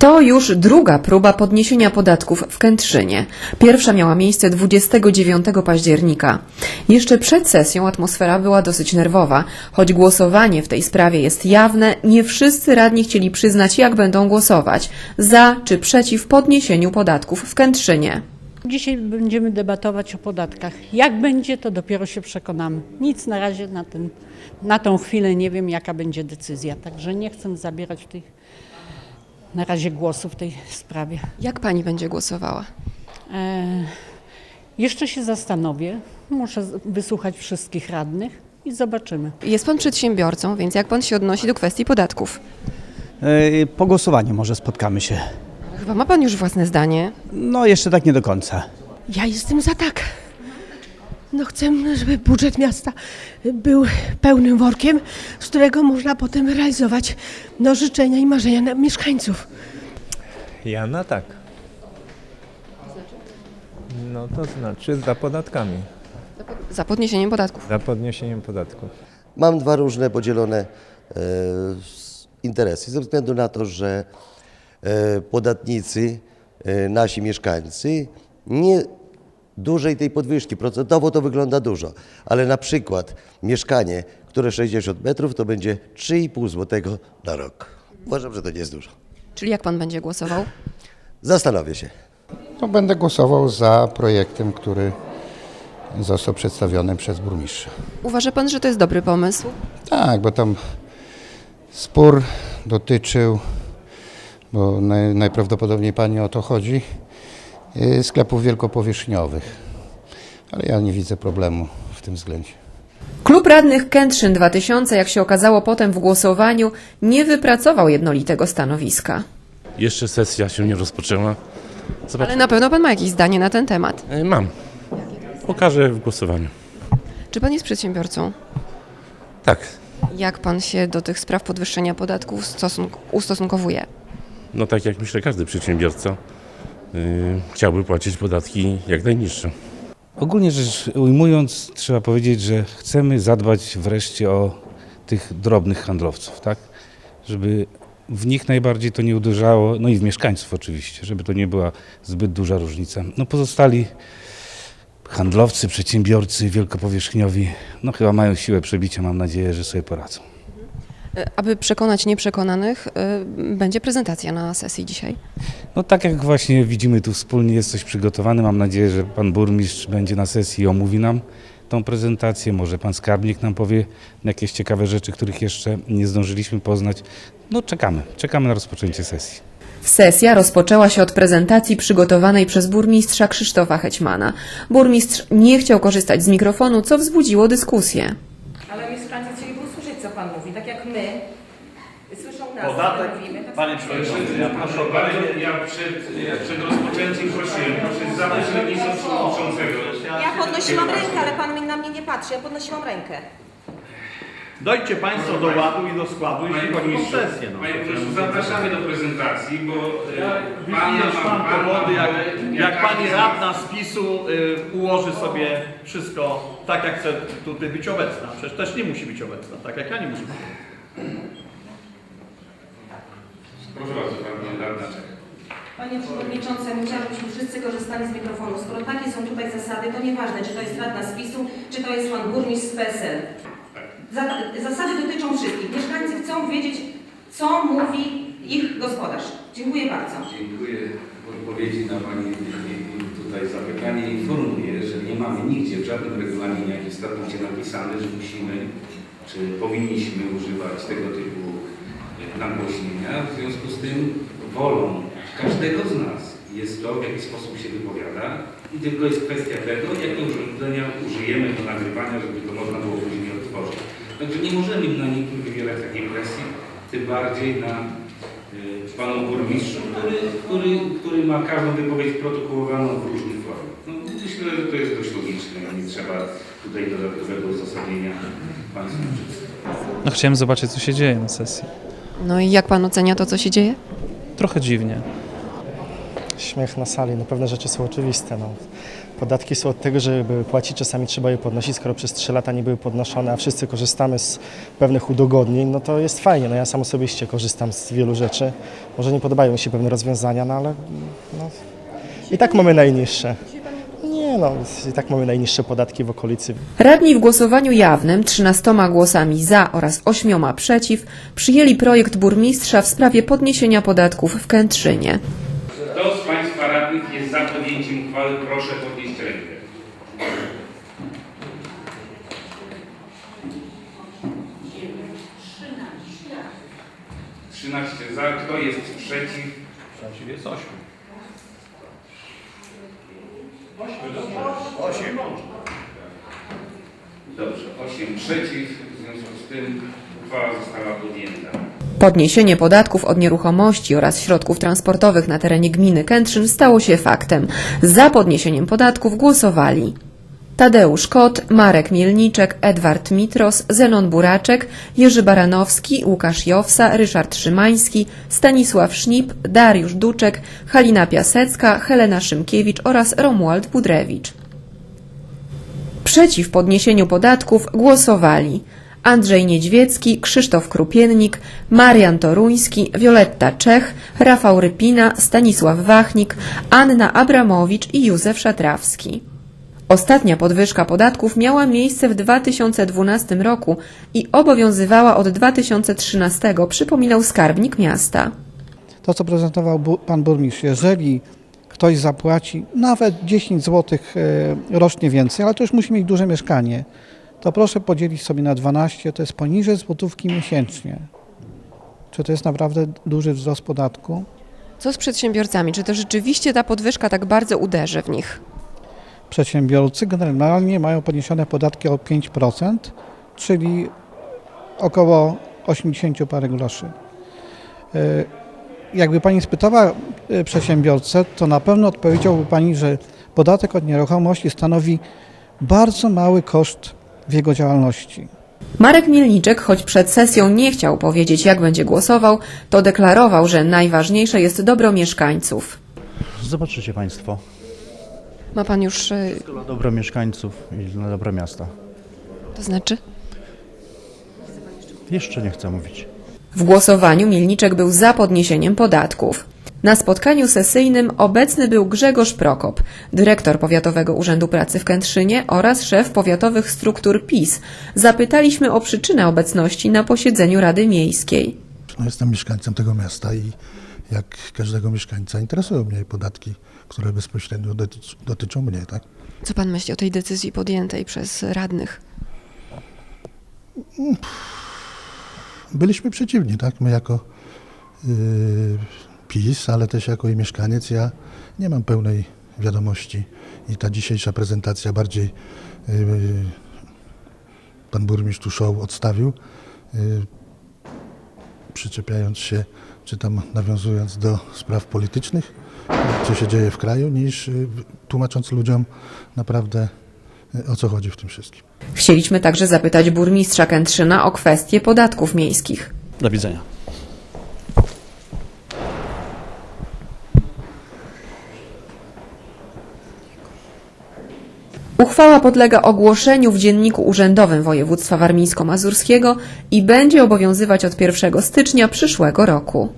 To już druga próba podniesienia podatków w Kętrzynie. Pierwsza miała miejsce 29 października. Jeszcze przed sesją atmosfera była dosyć nerwowa. Choć głosowanie w tej sprawie jest jawne, nie wszyscy radni chcieli przyznać, jak będą głosować za czy przeciw podniesieniu podatków w Kętrzynie. Dzisiaj będziemy debatować o podatkach. Jak będzie, to dopiero się przekonamy. Nic na razie na, ten, na tą chwilę nie wiem, jaka będzie decyzja. Także nie chcę zabierać tych na razie głosu w tej sprawie. Jak pani będzie głosowała? E, jeszcze się zastanowię. Muszę wysłuchać wszystkich radnych i zobaczymy. Jest pan przedsiębiorcą, więc jak pan się odnosi do kwestii podatków? E, Po głosowaniu może spotkamy się. Chyba ma pan już własne zdanie. No jeszcze tak nie do końca. Ja jestem za tak. No chcę, żeby budżet miasta był pełnym workiem, z którego można potem realizować no, życzenia i marzenia na- mieszkańców. Ja na tak. No to znaczy za podatkami, Za podniesieniem podatków. za podniesieniem podatków. Mam dwa różne podzielone e, interesy, ze względu na to, że e, podatnicy, e, nasi mieszkańcy, nie dużej tej podwyżki, procentowo to wygląda dużo, ale na przykład mieszkanie, które 60 metrów, to będzie 3,5 zł na rok. Uważam, że to nie jest dużo. Czyli jak pan będzie głosował? Zastanowię się. No, będę głosował za projektem, który został przedstawiony przez burmistrza. Uważa pan, że to jest dobry pomysł? Tak, bo tam spór dotyczył, bo naj, najprawdopodobniej pani o to chodzi, sklepów wielkopowierzchniowych. Ale ja nie widzę problemu w tym względzie. Klub radnych Kętrzyn 2000, jak się okazało potem w głosowaniu, nie wypracował jednolitego stanowiska. Jeszcze sesja się nie rozpoczęła. Zobacz, Ale na pewno pan ma jakieś zdanie na ten temat. E, mam. Pokażę w głosowaniu. Czy pan jest przedsiębiorcą? Tak. Jak pan się do tych spraw podwyższenia podatków stosunk- ustosunkowuje? No tak jak myślę każdy przedsiębiorca chciałby płacić podatki jak najniższe. Ogólnie rzecz ujmując, trzeba powiedzieć, że chcemy zadbać wreszcie o tych drobnych handlowców, tak? Żeby w nich najbardziej to nie uderzało, no i w mieszkańców oczywiście, żeby to nie była zbyt duża różnica. No pozostali handlowcy, przedsiębiorcy wielkopowierzchniowi, no chyba mają siłę przebicia, mam nadzieję, że sobie poradzą. E, Aby przekonać nieprzekonanych, y, będzie prezentacja na sesji dzisiaj. No tak jak właśnie widzimy tu wspólnie jest coś przygotowane. Mam nadzieję, że pan burmistrz będzie na sesji i omówi nam tą prezentację. Może pan skarbnik nam powie jakieś ciekawe rzeczy, których jeszcze nie zdążyliśmy poznać. No czekamy, czekamy na rozpoczęcie sesji. Sesja rozpoczęła się od prezentacji przygotowanej przez burmistrza Krzysztofa Hećmana. Burmistrz nie chciał korzystać z mikrofonu, co wzbudziło dyskusję. Ale mieszkańcy chcieliby usłyszeć, co Pan mówi, tak jak my słyszą nas, Podatek. Tak panie przewodniczący, ja proszę o Ale ja przed, przed rozpoczęciem prosiłem, proszę za pośrednictwem przewodniczącego. Ja podnosiłam rękę, ale Pan mi na mnie nie patrzy, ja podnosiłam rękę. Dojdźcie Państwo do ładu i do składu, jeśli chodzi o sesję. No. Panie burmistrzu, zapraszamy do prezentacji, bo e, pana Wypijesz mam Pan powody, jak, jak Pani jest- radna z PiSu y, ułoży sobie wszystko tak, jak chce tutaj być obecna. Przecież też nie musi być obecna, tak jak ja nie muszę być. Proszę bardzo, pan radny. Panie Przewodniczący, ja bym chciała, żebyśmy wszyscy korzystali z mikrofonu. Skoro takie są tutaj zasady, to nieważne, czy to jest radna z PiSu, czy to jest Pan Burmistrz z PSL. Za- Zasady dotyczą wszystkich. Mieszkańcy chcą wiedzieć, co mówi ich gospodarz. Dziękuję bardzo. Dziękuję w odpowiedzi na Pani tutaj zapytanie. Informuję, że nie mamy nigdzie w żadnym regulaminie, jak w statucie napisane, że musimy czy powinniśmy używać tego typu nagłośnienia. W związku z tym wolą każdego z nas jest to, w jaki sposób się wypowiada i tylko jest kwestia tego, jakie urządzenia użyjemy do nagrywania, żeby to można było później odtworzyć. Także nie możemy na nikim wywierać takiej presji, tym bardziej na y, panu burmistrzu, który, który, który ma każdą wypowiedź protokołowaną w różnych formach. No, myślę, że to jest dość logiczne, nie trzeba tutaj dodatkowego uzasadnienia państwu. No chciałem zobaczyć, co się dzieje na sesji. No i jak pan ocenia to, co się dzieje? Trochę dziwnie. śmiech na sali. No pewne rzeczy są oczywiste. No. Podatki są od tego, żeby były płacić, czasami trzeba je podnosić. Skoro przez 3 lata nie były podnoszone, a wszyscy korzystamy z pewnych udogodnień, no to jest fajnie. No ja sam osobiście korzystam z wielu rzeczy. Może nie podobają mi się pewne rozwiązania, no ale no, i tak mamy najniższe. Nie no, i tak mamy najniższe podatki w okolicy. Radni w głosowaniu jawnym 13 głosami za oraz 8 przeciw przyjęli projekt burmistrza w sprawie podniesienia podatków w Kętrzynie. Kto z Państwa radnych jest za podjęciem uchwały, proszę podnieść rękę. Trzynaście za. Kto jest przeciw? Przeciw jest 8. Dobrze, 8 przeciw. W związku z tym uchwała została podjęta. Podniesienie podatków od nieruchomości oraz środków transportowych na terenie gminy Kętrzyn stało się faktem. Za podniesieniem podatków głosowali Tadeusz Kot, Marek Mielniczek, Edward Mitros, Zenon Buraczek, Jerzy Baranowski, Łukasz Jowsa, Ryszard Szymański, Stanisław Sznip, Dariusz Duczek, Halina Piasecka, Helena Szymkiewicz oraz Romuald Budrewicz. Przeciw podniesieniu podatków głosowali Andrzej Niedźwiecki, Krzysztof Krupiennik, Marian Toruński, Wioletta Czech, Rafał Rypina, Stanisław Wachnik, Anna Abramowicz i Józef Szatrawski. Ostatnia podwyżka podatków miała miejsce w 2012 roku i obowiązywała od 2013, przypominał skarbnik miasta. to, co prezentował pan burmistrz, jeżeli ktoś zapłaci nawet 10 zł rocznie więcej, ale to już musi mieć duże mieszkanie, to proszę podzielić sobie na 12, to jest poniżej złotówki miesięcznie. Czy to jest naprawdę duży wzrost podatku? Co z przedsiębiorcami? Czy to rzeczywiście ta podwyżka tak bardzo uderzy w nich? Przedsiębiorcy generalnie mają podniesione podatki o 5%, czyli około 80 parę groszy. E, Jakby Pani spytała e, przedsiębiorcę, to na pewno odpowiedziałby Pani, że podatek od nieruchomości stanowi bardzo mały koszt w jego działalności. Marek Mielniczek, choć przed sesją nie chciał powiedzieć, jak będzie głosował, to deklarował, że najważniejsze jest dobro mieszkańców. Zobaczycie Państwo. Ma pan już. y, Dla dobro mieszkańców i dla dobra miasta. To znaczy? Jeszcze nie chcę mówić. W głosowaniu Mielniczek był za podniesieniem podatków. Na spotkaniu sesyjnym obecny był Grzegorz Prokop, dyrektor Powiatowego Urzędu Pracy w Kętrzynie oraz szef powiatowych struktur PiS. Zapytaliśmy o przyczynę obecności na posiedzeniu Rady Miejskiej. No, jestem mieszkańcem tego miasta i jak każdego mieszkańca interesują mnie podatki, które bezpośrednio dotycz, dotyczą mnie, tak? Co pan myśli o tej decyzji podjętej przez radnych? Byliśmy przeciwni, tak? My jako yy, PiS, ale też jako i mieszkaniec, ja nie mam pełnej wiadomości i ta dzisiejsza prezentacja bardziej yy, pan burmistrz tu show odstawił, yy, przyczepiając się, czy tam nawiązując do spraw politycznych, co się dzieje w kraju, niż yy, tłumacząc ludziom naprawdę yy, o co chodzi w tym wszystkim. Chcieliśmy także zapytać burmistrza Kętrzyna o kwestię podatków miejskich. Do widzenia. Uchwała podlega ogłoszeniu w Dzienniku Urzędowym Województwa Warmińsko-Mazurskiego i będzie obowiązywać od 1 stycznia przyszłego roku.